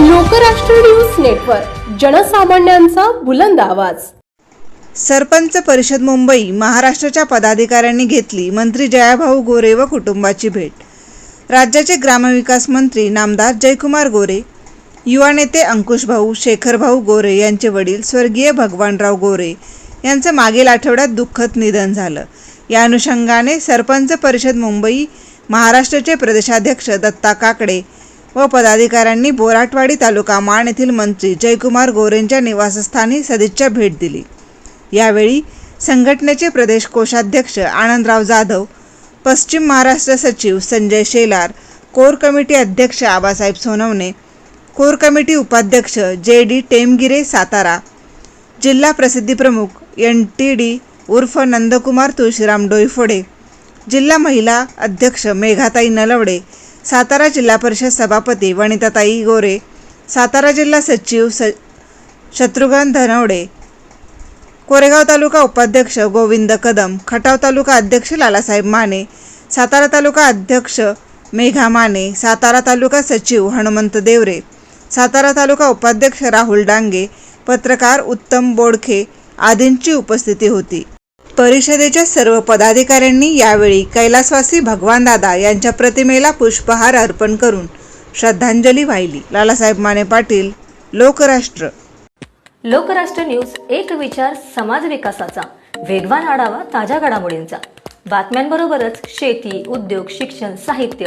Lokrashtra news network जनसामान्यांचा बुलंद आवाज. सरपंच परिषद मुंबई महाराष्ट्राच्या पदाधिकाऱ्यांनी घेतली मंत्री जयाभाऊ गोरे व कुटुंबाची भेट. राज्याचे ग्रामविकास मंत्री नामदार जयकुमार गोरे युवा नेते अंकुशभाऊ शेखरभाऊ गोरे यांचे वडील स्वर्गीय भगवानराव गोरे यांचं मागील आठवड्यात दुःखद निधन झालं. या अनुषंगाने सरपंच परिषद मुंबई महाराष्ट्राचे प्रदेशाध्यक्ष दत्ता काकडे व पदाधिकाऱ्यांनी बोराटवाडी तालुका माण येथील मंत्री जयकुमार गोरेंच्या निवासस्थानी सदिच्छा भेट दिली. यावेळी संघटनेचे प्रदेश कोषाध्यक्ष आनंदराव जाधव पश्चिम महाराष्ट्र सचिव संजय शेलार कोर कमिटी अध्यक्ष आबासाहेब सोनवणे कोर कमिटी उपाध्यक्ष जे डी टेमगिरे सातारा जिल्हा प्रसिद्धी प्रमुख एन टी डी उर्फ नंदकुमार तुळशीराम डोईफोडे जिल्हा महिला अध्यक्ष मेघाताई नलवडे सातारा जिल्हा परिषद सभापती वनिताताई गोरे सातारा जिल्हा सचिव स शत्रुघ्न धनवडे कोरेगाव तालुका उपाध्यक्ष गोविंद कदम खटाव तालुका अध्यक्ष लालासाहेब माने सातारा तालुका अध्यक्ष मेघा माने सातारा तालुका सचिव हनुमंत देवरे सातारा तालुका उपाध्यक्ष राहुल डांगे पत्रकार उत्तम बोडखे आदींची उपस्थिती होती. परिषदेच्या सर्व पदाधिकाऱ्यांनी यावेळी कैलासवासी भगवान दादा यांच्या प्रतिमेला पुष्पहार अर्पण करून श्रद्धांजली वाहिली. लालासाहेब माने पाटील लोकराष्ट्र. लोकराष्ट्र न्यूज एक विचार समाज विकासाचा. वेगवान आढावा ताज्या घडामोडींचा. बातम्यांबरोबरच शेती उद्योग शिक्षण साहित्य